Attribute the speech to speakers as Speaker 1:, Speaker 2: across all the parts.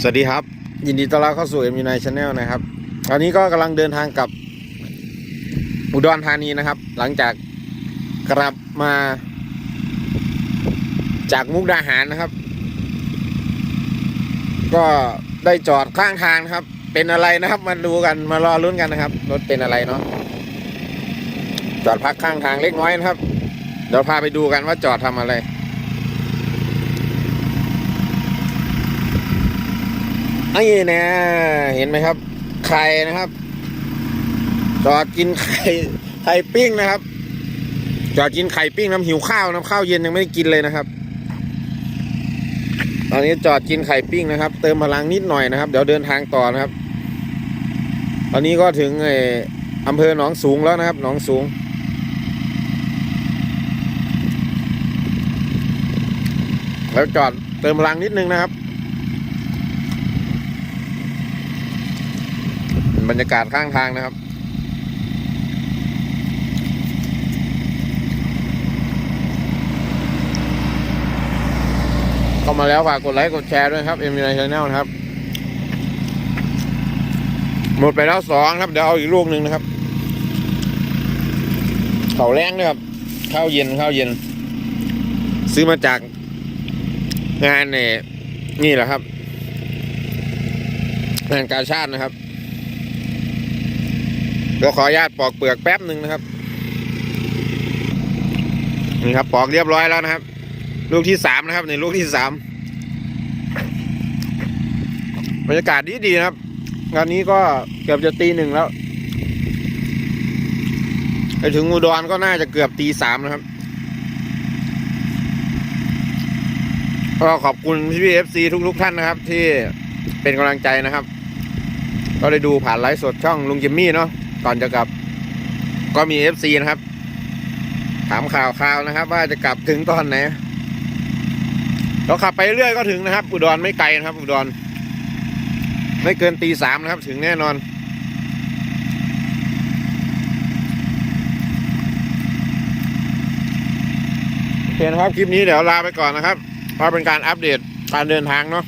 Speaker 1: สวัสดีครับ ยินดีต้อนรับเข้าสู่ m อ็มยูไนชาแนลนะครับตอนนี้ก็กำลังเดินทางกับอุดรธานีนะครับ หลังจากกลับมา จากมุกดาหารนะครับ ก็ได้จอดข้างทางนะครับ เป็นอะไรนะครับมาดูกันมารอลุ้นกันนะครับรถเป็นอะไรเนาะจอดพักข้างทางเล็กน้อยนะครับเดี๋ยวพาไปดูกันว่าจอดทำอะไร นี่นะเห็นไหมครับ ไข่นะครับ จอดกินไข่ไข่ปิ้งนะครับ จอดกินไข่ปิ้งน้ำหิวข้าวน้ำข้าวเย็นยังไม่ได้กินเลยนะครับตอนนี้จอดกินไข่ปิ้งนะครับ เติมพลังนิดหน่อยนะครับ เดี๋ยวเดินทางต่อนะครับ ตอนนี้ก็ถึงไออำเภอหนองสูงแล้วนะครับ หนองสูง แล้วจอดเติมพลังนิดนึงนะครับ บรรยากาศข้างทางนะครับ เข้ามาแล้วฝากกดไลค์กดแชร์ด้วยครับ m อ็มยูไนชาแนลนะครับ หมดไปแล้วสองครับ เดี๋ยวเอาอีกลูกหนึ่งนะครับ เขาแรงด้วยครับ ข้าวเย็นข้าวเย็น ซื้อมาจากงานเนี่ยนี่แหละครับ งานกาชาตินะครับ ดี๋ยวขออนุญาตปอกเปลือกแป๊บหนึ่งนะครับ นี่ครับปอกเรียบร้อยแล้วนะครับ ลูกที่สามนะครับในลูกที่สามบรรยากาศดีดีนะครับงานนี้ก็เกือบจะตีหนึ่งแล้วไปถึงอุดรก็น่าจะเกือบตีสามนะครับ ก็ขอบคุณพี่เอฟซีทุกๆท่านนะครับ ที่เป็นกำลังใจนะครับ ก็ได้ดูผ่านไลฟ์สดช่องลุงจิมมี่เนาะ ก่อนจะกลับ ก็มีเอฟซีนะครับ ถามข่าวข่าวนะครับ ว่าจะกลับถึงตอนไหนเราขับไปเรื่อยก็ถึงนะครับ อุดรไม่ไกลนะครับ อุดร ไม่เกินตีสามนะครับ ถึงแน่นอนโอเคนะครับ คลิปนี้เดี๋ยวลาไปก่อนนะครับเพราะเป็นการอัปเดตการเดินทางเนาะ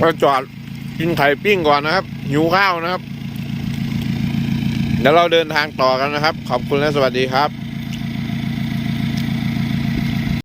Speaker 1: ก็จอดกินไข่ปิ้งก่อนนะครับหิวข้าวนะครับ เดี๋ยวเราเดินทางต่อกันนะครับ ขอบคุณและสวัสดีครับ